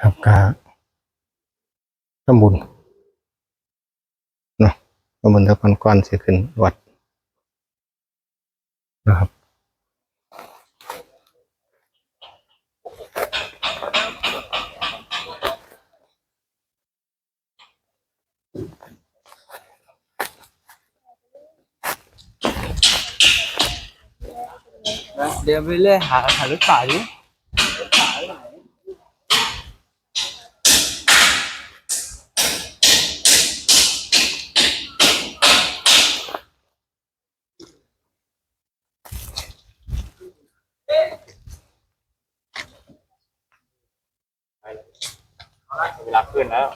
ครับกาทำบุญเนาะทำบุญตะพันก่อนสิขึ้นวัดนะครับเดินไปเรื่อยหาหารถป่าดิ เวลาขึ้นแล้ว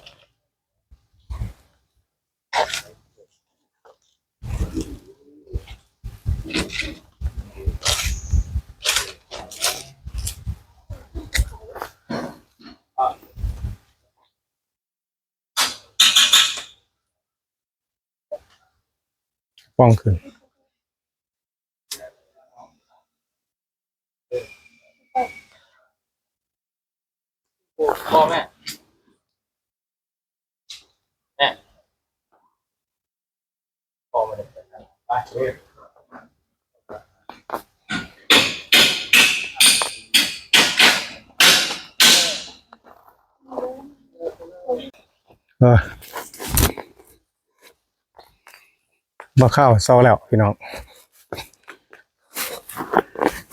ป้องขึ้น พ่อแม่แม่พ่อมาเลยไปเฮ้ย เออมาข้าวเศร้าแล้วพี่น้อง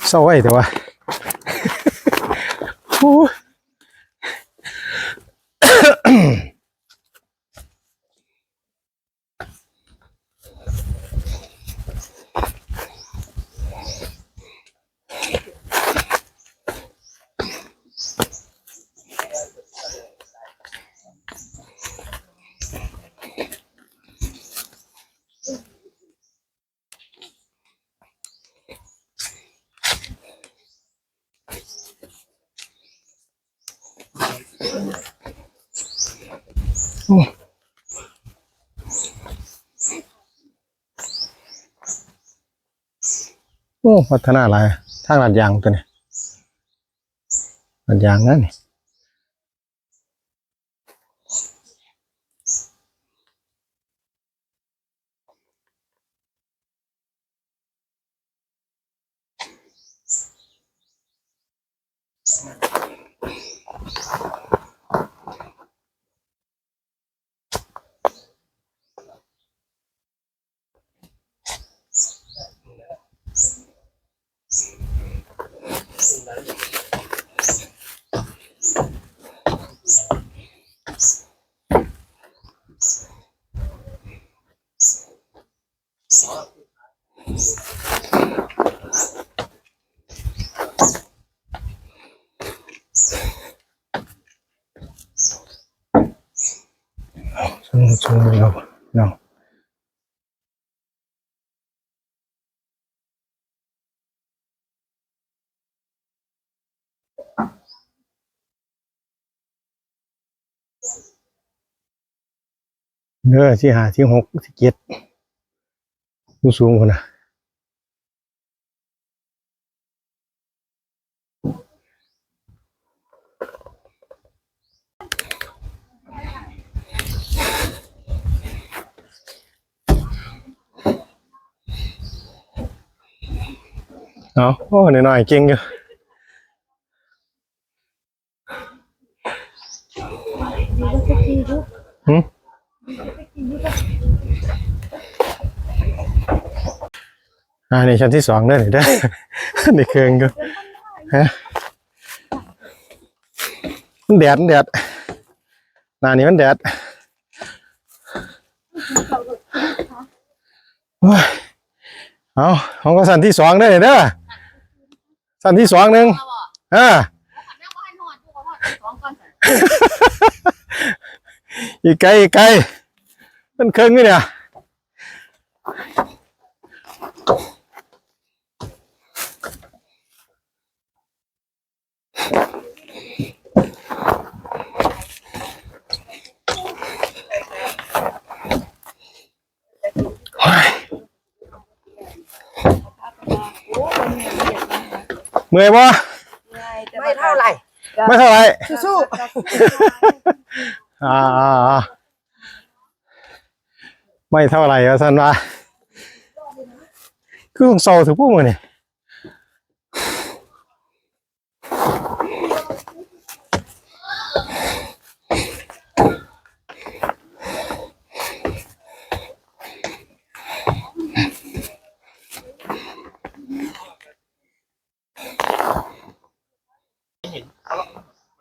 เศร้าไว้แต่ว่า โอ้ย โอ้พัฒนาหลายทางลาดยางตัวนี้ลาดยางนั่นนี่ สนุกสนุกเลยครับเนาะเนื้อที่หาที่หกที่เจ็ดผู้สูงคนนะ เอาโอ้หน่อยๆเก่งอยู่หึอ่านี่ชั้นที่สองเด้อนี่เด้อนี่เครื่องก็ฮะมันแดดมันแดดหน้านี้มันแดดโอ้ยเอาของก็สันที่สองได้อเด้อ สันที่สองหนึ่งอ่าอีกไกลอีกไกลมันเครื่องนี่เนี่ย เมื่อยบ่ไม่เท่าไหร่ไม่เท่าไหรสู้อ่าอ่าอ่าไม่เท่าไหร่แล้วสันว่าคือของเศร้าถือพวกมันนี่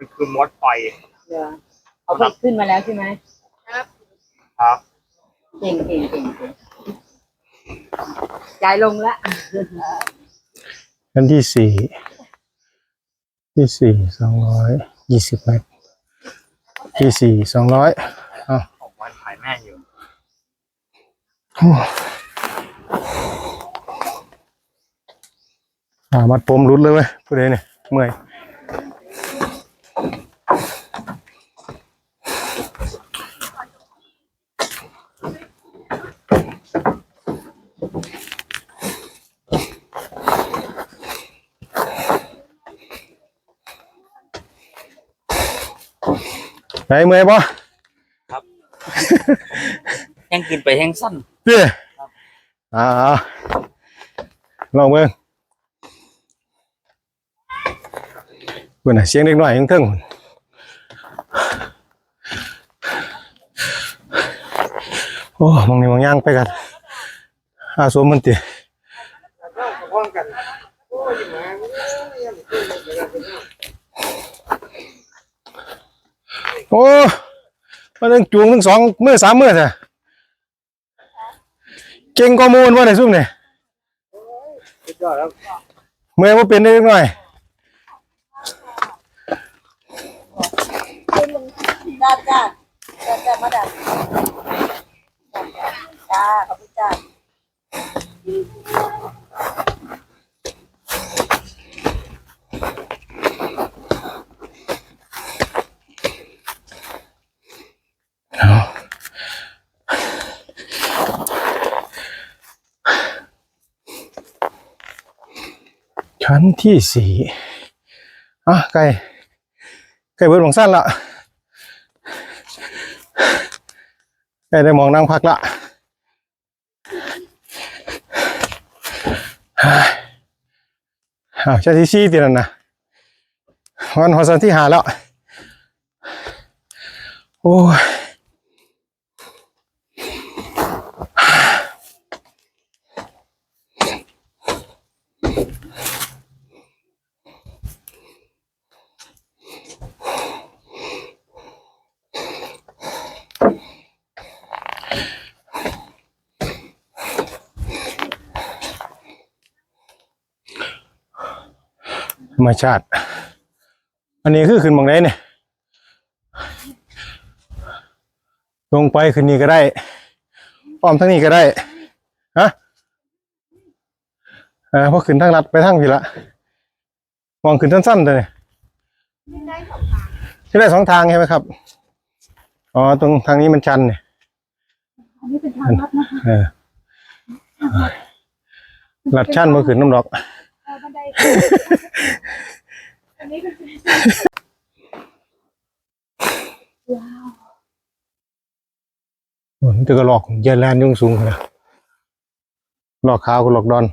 มันคือมดไฟเดี๋ยวเอาไปขึ้นมาแล้วใช่ไหมครับเก่งเก่งเก่งเก่งจ่ายลงละอันที่สี่ที่สี่สองร้อยยี่สิบเมตรที่สี่สองร้อยอ้าวของวันขายแม่อยู่อ่ามัดผมรุดเลยเว้ยผู้ใดเนี่ยเมื่อย ไหนเมื่อยปะแห้งกินไปแห้งสั้นเด้อ่าอ่าลองเบิ่งเบิ่งน่ะเสียงเล็กน้อยยังเทิงพุ่นโอ้มองนี่มองย่างไปกันอาสวมมันติ โอ้มาตั้งจูงทั้งสองมือสามมือเถอะเก่งข้อมูลว่าไหนซุ่มเนี่ยเมื่อว่าเป็นได้เล็กน้อยจ้าจ้าจ้าจ้ามาดับจ้าขอบคุณจ้า ชั้นที่สี่อะไก่ไก่เบิดหลงสั้นละไก่ได้มองนั่งพักละอ้าวชั้นที่สี่ตีนั่นนะวันหัวสันที่หาแล้ว โอ้ย รรมชาติ อันนี้คือขึ้นหมองไหนเนี่ยลงไปขึ้นนี่ก็ได้อ้อมทั้งนี้ก็ได้ฮะเออพอขึ้นทางลัดไปทางพี่ละมองขึ้นสั้นๆเลยที่ได้สองทางใช่ไหมครับอ๋อตรงทางนี้มันชันเนี่ยอันนี้เป็นทางลัดนะเออลัดชันมาขึ้นน้ำดอกบันได อันนี้เป็นโอ้ยมันจะกระหลอกเยนแลนยุ่งสูงนะหลอกขาวกับหลอกดอน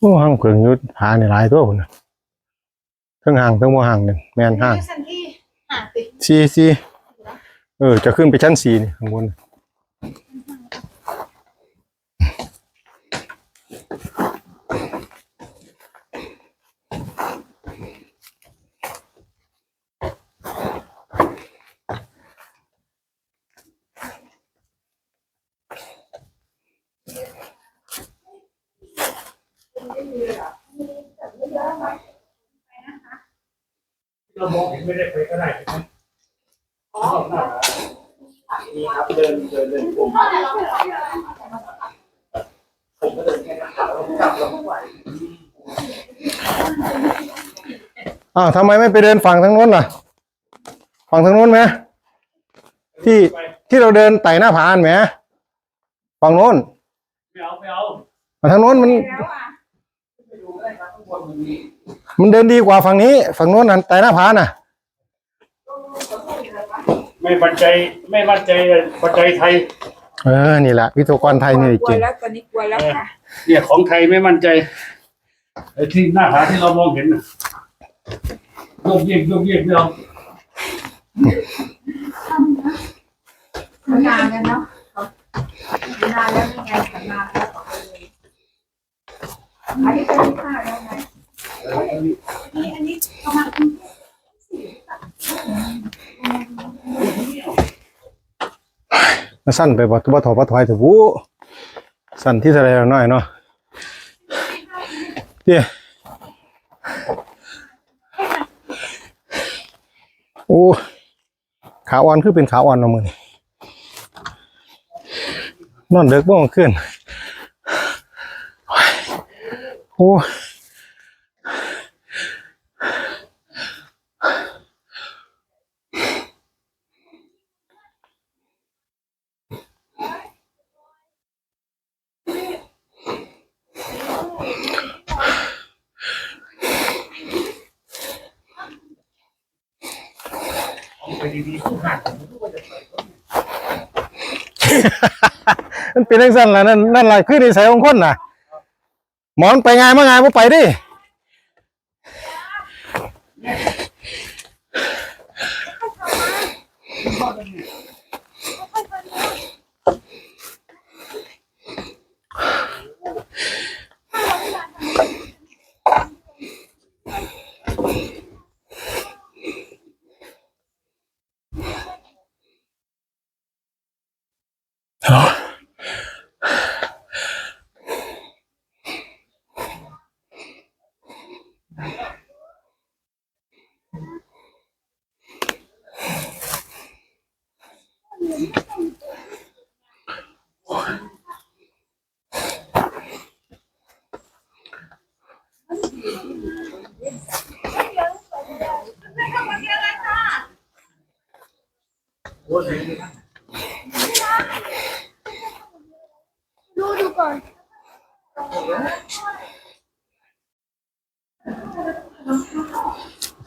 โอ้ห่างเพิงอยุดหาในหลายตัวคนน่ะทั้งห่างทั้งบ่ห่างเนี่ยแมนห่างชั้นที่ห่างติดซีซีเออ จะขึ้นไปชั้นสี่นี่ข้างบน เรามองเห็นไม่ได้ไปก็ได้ใช่ไหมนี่ครับเดินเดินเดินผมผมก็เดินแค่นั้นครับแล้วกลับแล้วไม่ไหวอ้าวทำไมไม่ไปเดินฝั่งทางโน้นล่ะ ฝั่งทางโน้นไหมที่ที่เราเดินไต่หน้าผาอันไหมฝั่งโน้นไม่เอาไม่เอาฝั่งทางโน้นมัน มันเดินดีกว่าฝั่งนี้ ฝั่งโน้นนั่นไต่หน้าผาน่ะ ไม่มั่นใจไม่มั่นใจปัจจัยไทย เออ นี่แหละวิศวกรไทยนี่กลัเก่วงแล้วตอนนี้กลัวแล้วค่ะเนี่ยของไทยไม่มั่นใจไอ้ที่หน้าผาที่เรามองเห็นน่ะโยกเยกโยกเยกไม่เอานานแล้วเนาะนานแล้วยังไงทำนานแล้วอันนี้เป็นผ้าแล้วไงอันนี้ อันนี้ประมาณสั้นไปบ่ตัวถอปถอยเถอะวูสั้นที่แสดงหน่อยเนาะเดี๋ยโอ้ขาอ่อนคือเป็นขาอ่อนเนาะมือนี่นอนเด็กบ่ขึ้นโอ้ มันเป็นจังสั้นล่ะนั่นนั่นล่ะคือนิสัยของคนน่ะ หมอนไปไงมาไงบ่ไปดิ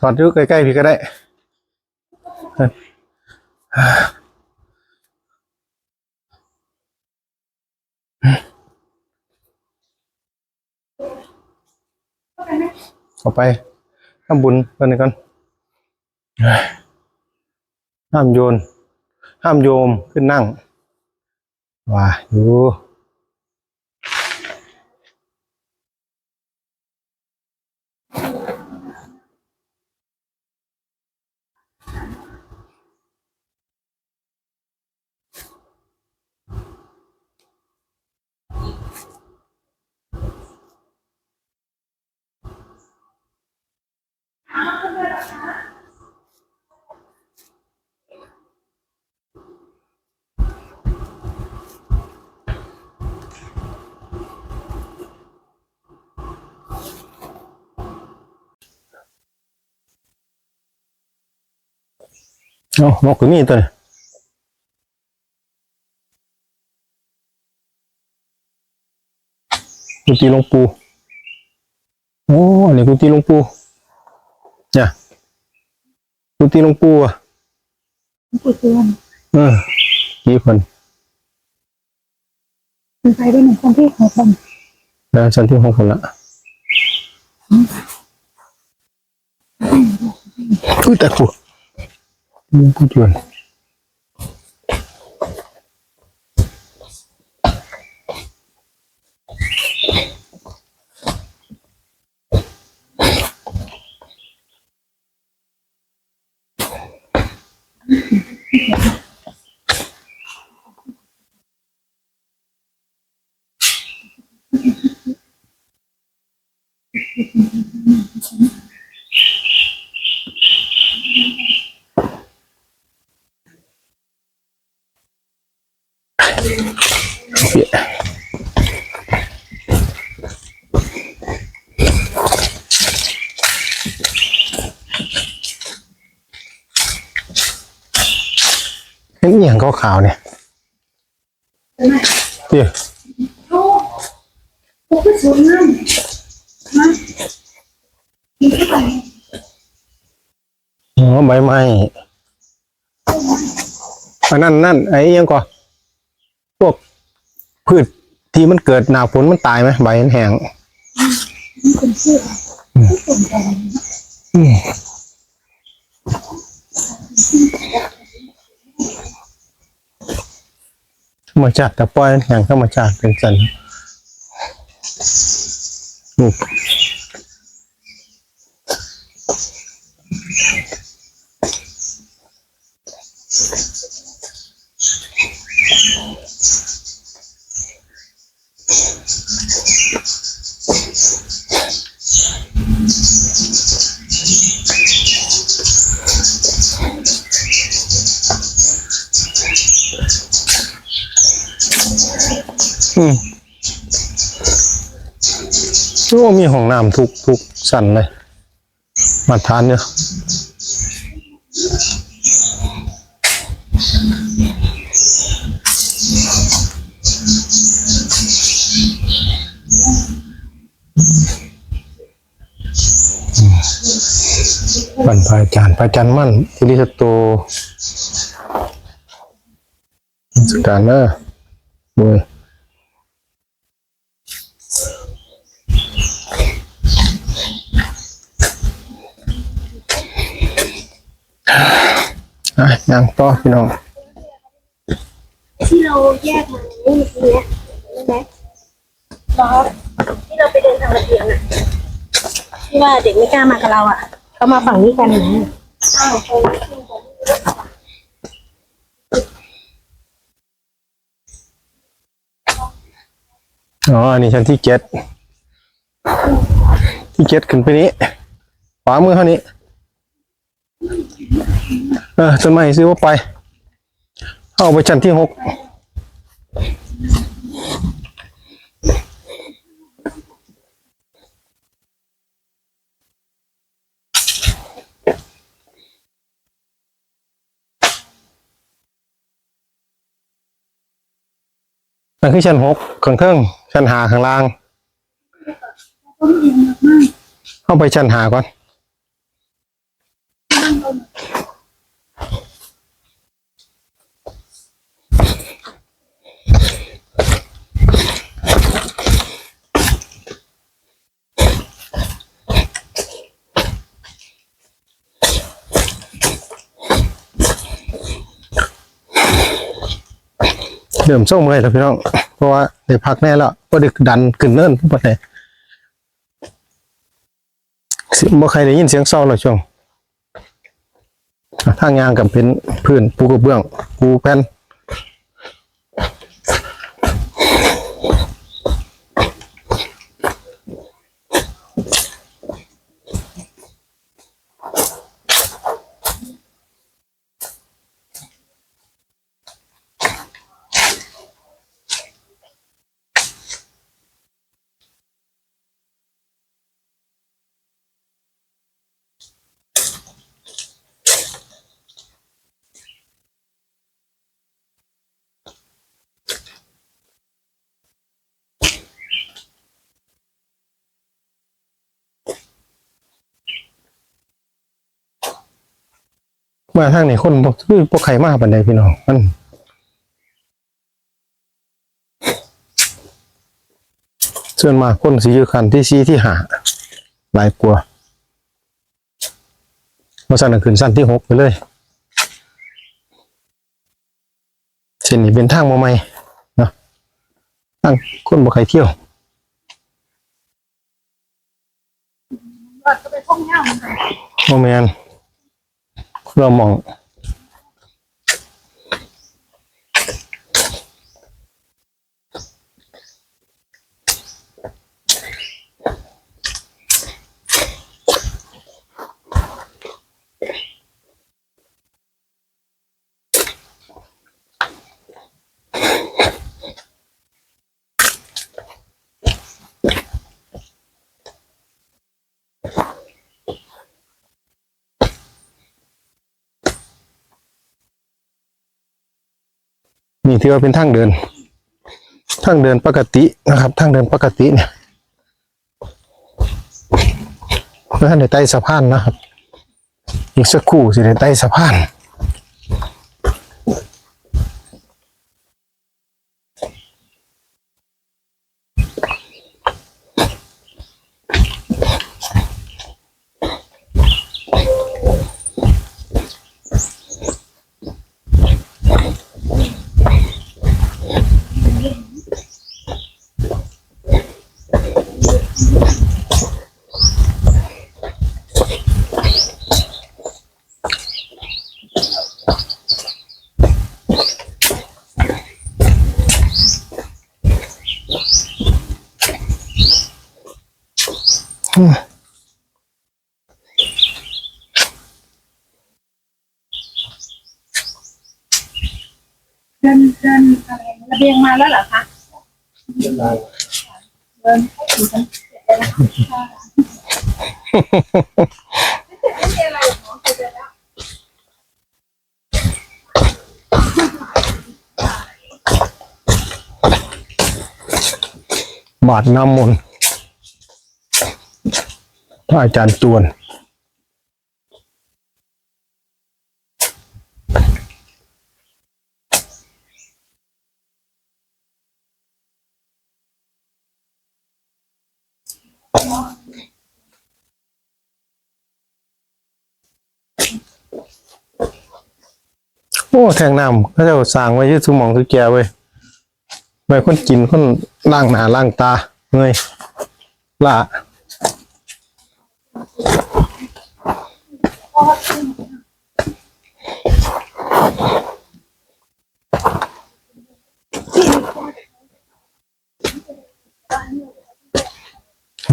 ถอดอยู่ใกล้ๆพี่ก็ได้เฮ้ยเอาไปทำบุญกันก่อนห้ามโยน ห้ามโยมขึ้นนั่ง ว่าอยู่ เอานกก็มีตัวนี้กุฏิหลวงปู่โอ้อันนี้กุฏิหลวงปู่เนี่ยกุฏิหลวงปู่อะปุดเตือนเออกี่คนคือใครได้หนึ่งคนที่หกคนแล้วชั้นที่หกคนละอุ้ยแต่กู หลว ขาวๆเนี่ยเดี๋ยวโอ้โหสวยงามนะกินเข้าไปอ๋อใบไม้อันนั้นนั่นไอ้อิหยังก่อพวกพืชที่มันเกิดหนาฝนมันตายไหมใบมันแห้งนี่เป็นเสื้อที่สนใจอื ธรรมชาติกับปล่อยอย่างธรรมชาติเป็นสันนี่ อืมโอ้มีห้องน้ำทุกทุกสันเลย มาทานเนี่ยบรรพระอาจารย์พระอาจารย์มั่นทิริสโตสการเนอะด้วย อะยังต่อพี่น้องที่เราแยกมานี่เมื่อกี้ใช่ไหมล้อที่เราไปเดินทางระเบียงอะที่ว่าเด็กไม่กล้ามากับเราอะเขามาฝั่งนี้กันนะอ้าวไปอ๋ออันนี้ชั้นที่เจ็ดที่เจ็ดขึ้นไปนี้ขวามือเท่านี้ เออต้นไม้ซื้อว่าไป เอาไปชั้นที่หกนั่นคือชั้นหกข้างเทิงชั้นหาข้างล่าง เข้าไปชั้นหาก่อน เริ่มส่งเลยแล้วพี่น้อง เพราะว่าได้พักแน่แล้วก็ดึกดันขึ้นเนินทุกประเทศเสียงบ่ใครได้ยินเสียงเศร้าหรอกช่วงทางยางกับเป็นพื้นปูกระเบื้องปูแผ่น มาทางนี้คนบ่คือพวกใครมาบันไดพี่น้องมันส่วนมากคนสีอยู่คันที่ซีที่หาหลายกลัวมาสั่นขึ้นสั้นที่หกไปเลยเส้นนี้เป็นทางมาใหม่เนาะทางคนบ่ใครเที่ยวก็จะไปท่งเมนโมแมนเรา นี่ถือว่าเป็นทางเดิน ทางเดินปกตินะครับ ทางเดินปกติเนี่ยเพื่อให้ได้ไต่สะพานนะครับ อีกสักครู่สิได้ไต่สะพาน บียงมาแล้วเหรอคะเดินให้ถึงชั้นเจ็ดเลยนะคะไม่เจ็บไม่มีอะไรหรอกเนาะเจอแล้วบาทน้ำมนต์พระอาจารย์จวน แทงน้ำเขาจะสร้างไว้ยืดสมองทุกแกเว้ไว้คนกินคนล่างหนาล่างตาเงยละ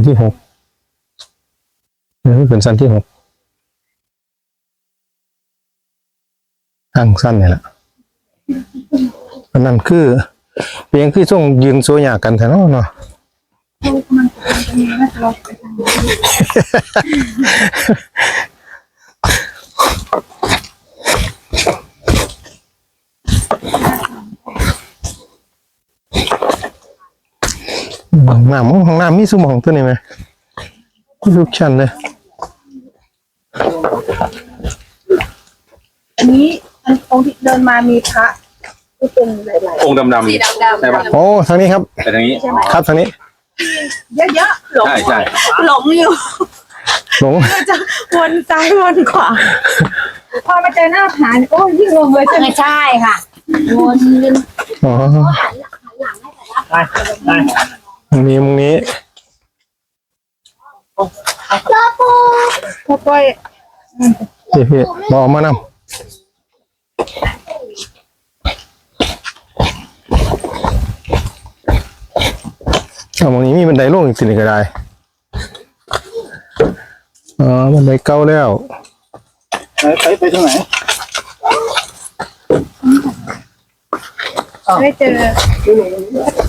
ที่หกเออเป็นสันที่หก ทางสั้นนี่แหละอันนั้นคือเพียงคือส่งยืนโซยากันแถวนั้นเนาะมันจะมีว่าเราไปทางนี้ห้องน้ำห้องน้ำมีสมองตัวนี้ไหมทุกชั้นเลยอันนี้ ตรงที่เดินมามีพระที่เป็นหลายองค์ดำๆสีๆดำๆ ใช่ปะโอ้ทางนี้ครับ ไปทางนี้ใช่ไหมครับทางนี้ เยอะๆหลงใช่ใช่ หลงอยู่ หลง จะวนซ้ายวนขวาพอมาเจอหน้าผาโอ้ยยิ่งงงเลยใช่ไหมไม่ใช่ค่ะวนกันอ๋อตรงนี้ตรงนี้พอปล่อยพี่พี่บอกมานำ เอาตรงนี้มีบันไดลงอีกสินี่ก็ได้อ๋อบันไดเก่าแล้วไปไปไปทางไหนได้เจอ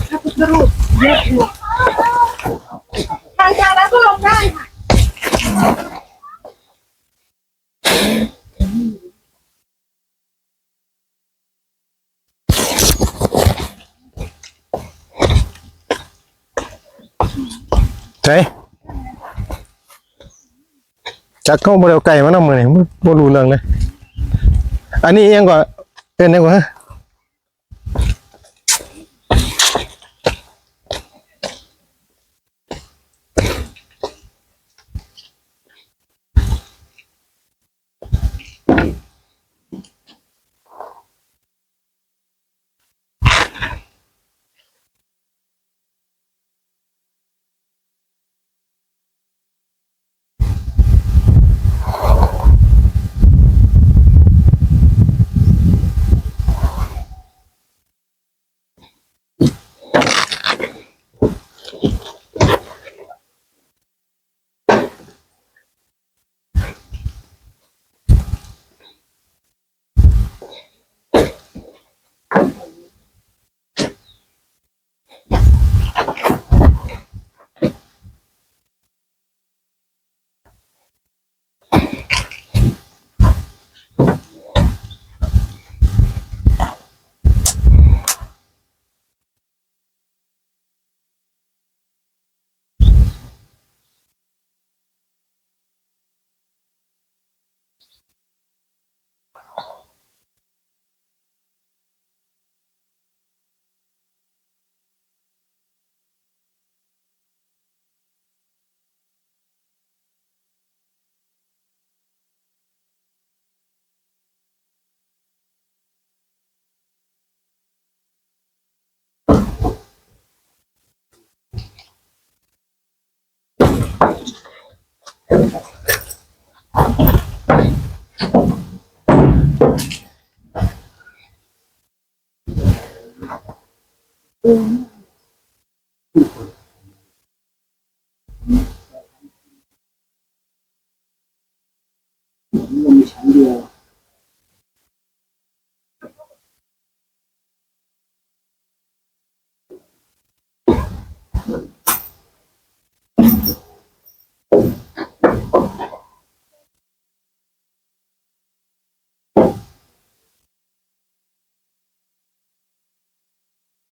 พระพุทธรูปเยอะอยู่ทางจากนั้นก็ลงได้ค่ะ ใช่จักเข้าบริวไก่มานำมือนี่บ่รู้เรื่องเลยอันนี้ยังก็เป็นยังก็ฮะ